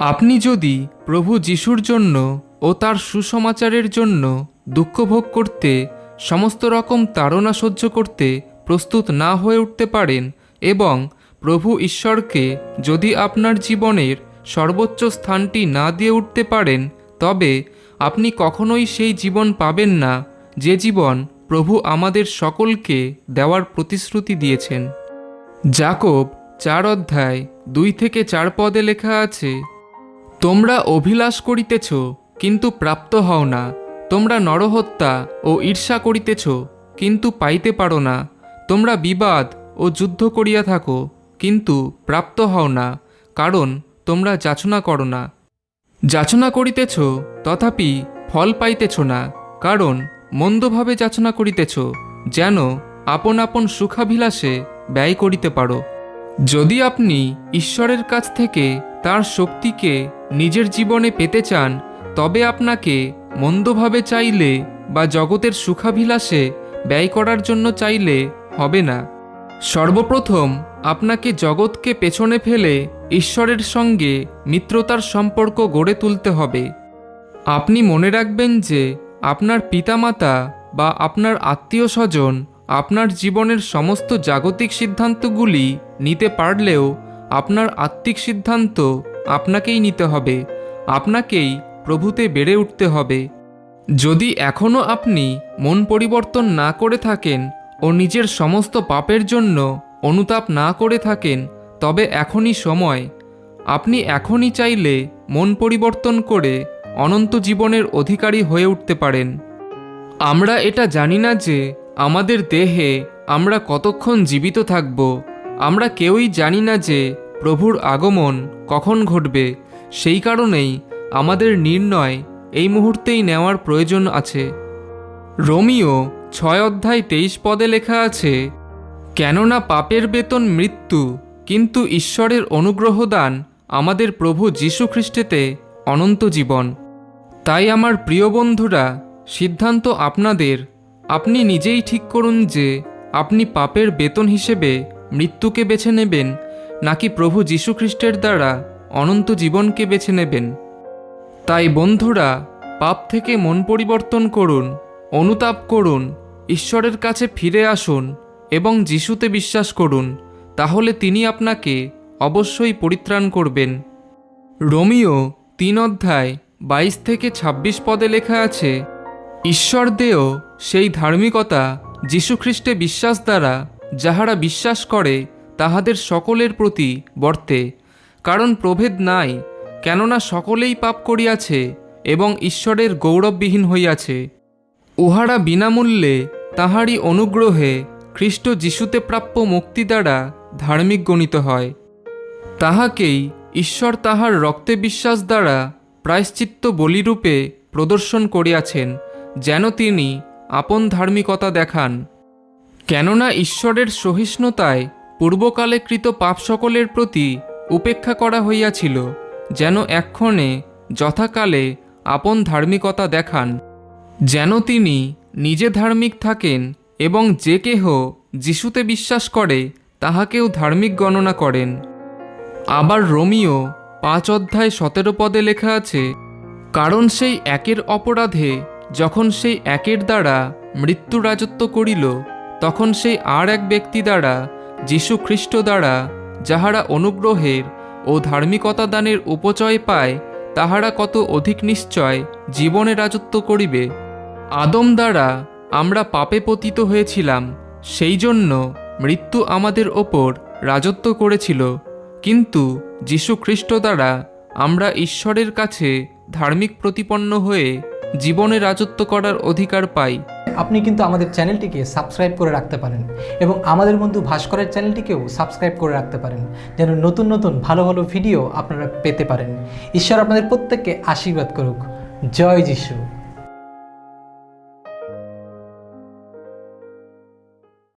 আপনি যদি প্রভু যিশুর জন্য ও তার সুসমাচারের জন্য দুঃখ ভোগ করতে, সমস্ত রকম তাড়না সহ্য করতে প্রস্তুত না হয়ে উঠতে পারেন এবং প্রভু ঈশ্বরকে যদি আপনার জীবনের সর্বোচ্চ স্থানটি না দিয়ে উঠতে পারেন, তবে আপনি কখনোই সেই জীবন পাবেন না যে জীবন প্রভু আমাদের সকলকে দেওয়ার প্রতিশ্রুতি দিয়েছেন। জাকব চার অধ্যায় দুই থেকে চার পদে লেখা আছে তোমরা অভিলাষ করিতেছ, কিন্তু প্রাপ্ত হও না। তোমরা নরহত্যা ও ঈর্ষা করিতেছ, কিন্তু পাইতে পারো না। তোমরা বিবাদ ও যুদ্ধ করিয়া থাকো, কিন্তু প্রাপ্ত হও না, কারণ তোমরা যাচনা করো না। যাচনা করিতেছ, তথাপি ফল পাইতেছ না, কারণ মন্দভাবে যাচনা করিতেছ, যেন আপন আপন সুখাভিলাষে ব্যয় করিতে পারো। যদি আপনি ঈশ্বরের কাছ থেকে তার শক্তিকে নিজের জীবনে পেতে চান, তবে আপনাকে মন্দভাবে চাইলে বা জগতের সুখাভিলাষে ব্যয় করার জন্য চাইলে হবে না। সর্বপ্রথম আপনাকে জগৎকে পেছনে ফেলে ঈশ্বরের সঙ্গে মিত্রতার সম্পর্ক গড়ে তুলতে হবে। আপনি মনে রাখবেন যে আপনার পিতামাতা বা আপনার আত্মীয় স্বজন আপনার জীবনের সমস্ত জাগতিক সিদ্ধান্তগুলি নিতে পারলেও আপনার আত্মিক সিদ্ধান্ত আপনাকেই নিতে হবে, আপনাকেই প্রভুতে বেড়ে উঠতে হবে। যদি এখনও আপনি মন পরিবর্তন না করে থাকেন ও নিজের সমস্ত পাপের জন্য অনুতাপ না করে থাকেন, তবে এখনই সময়। আপনি এখনই চাইলে মন পরিবর্তন করে অনন্ত জীবনের অধিকারী হয়ে উঠতে পারেন। আমরা এটা জানি না যে আমাদের দেহে আমরা কতক্ষণ জীবিত থাকব। আমরা কেউই জানি না যে প্রভুর আগমন কখন ঘটবে সেই কারণেই আমাদের নির্ণয় এই মুহূর্তেই নেওয়ার প্রয়োজন আছে। রোমিও ছয় অধ্যায় তেইশ পদে লেখা আছে, কেননা পাপের বেতন মৃত্যু, কিন্তু ঈশ্বরের অনুগ্রহ দান আমাদের প্রভু যীশু খ্রিস্টেতে অনন্ত জীবন। তাই আমার প্রিয় বন্ধুরা, সিদ্ধান্ত আপনাদের। আপনি নিজেই ঠিক করুন যে আপনি পাপের বেতন হিসেবে মৃত্যুকে বেছে নেবেন নাকি প্রভু যীশু খ্রিস্টের দ্বারা অনন্ত জীবনকে বেছে নেবেন? তাই বন্ধুরা, পাপ থেকে মন পরিবর্তন করুন, অনুতাপ করুন, ঈশ্বরের কাছে ফিরে আসুন এবং যিশুতে বিশ্বাস করুন, তাহলে তিনি আপনাকে অবশ্যই পরিত্রাণ করবেন। রোমিও তিন অধ্যায় বাইশ থেকে ২৬ পদে লেখা আছে, ঈশ্বর দেও সেই ধার্মিকতা যীশুখ্রিস্টে বিশ্বাস দ্বারা যাহারা বিশ্বাস করে তাহাদের সকলের প্রতি বর্তে, কারণ প্রভেদ নাই, কেননা সকলেই পাপ করিয়াছে এবং ঈশ্বরের গৌরববিহীন হইয়াছে। উহারা বিনামূল্যে তাহারই অনুগ্রহে খ্রিস্ট যিশুতে প্রাপ্য মুক্তি দ্বারা ধার্মিক গণিত হয়। তাহাকেই ঈশ্বর তাহার রক্তে বিশ্বাস দ্বারা প্রায়শ্চিত্ত বলিরূপে প্রদর্শন করিয়াছেন, যেন তিনি আপন ধার্মিকতা দেখান। কেননা ঈশ্বরের সহিষ্ণুতায় পূর্বকালে কৃত পাপ সকলের প্রতি উপেক্ষা করা হইয়াছিল, যেন এক্ষণে যথাকালে আপন ধার্মিকতা দেখান, যেন তিনি নিজে ধার্মিক থাকেন এবং যে কেহ যিশুতে বিশ্বাস করে, তাহাকেও ধার্মিক গণনা করেন। আবার রোমিও পাঁচ অধ্যায় সতেরো পদে লেখা আছে, কারণ সেই একের অপরাধে যখন সেই একের দ্বারা মৃত্যু রাজত্ব করিল, তখন সেই আর এক ব্যক্তি দ্বারা যীশু খ্রিস্ট দ্বারা যাহারা অনুগ্রহের ও ধার্মিকতা দানের উপচয় পায়, তাহারা কত অধিক নিশ্চয় জীবনে রাজত্ব করিবে। আদম দ্বারা আমরা পাপে পতিত হয়েছিলাম সেই জন্য মৃত্যু আমাদের ওপর রাজত্ব করেছিল। কিন্তু যীশু খ্রিস্ট দ্বারা আমরা ঈশ্বরের কাছে ধার্মিক প্রতিপন্ন হয়ে জীবনে রাজত্ব করার অধিকার পাই। আপনি কিন্তু আমাদের চ্যানেলটিকে সাবস্ক্রাইব করে রাখতে পারেন এবং আমাদের বন্ধু ভাস্করের চ্যানেলটিকেও সাবস্ক্রাইব করে রাখতে পারেন, যেন নতুন নতুন ভালো ভালো ভিডিও আপনারা পেতে পারেন। ঈশ্বর আপনাদের প্রত্যেককে আশীর্বাদ করুক। জয় যিশু।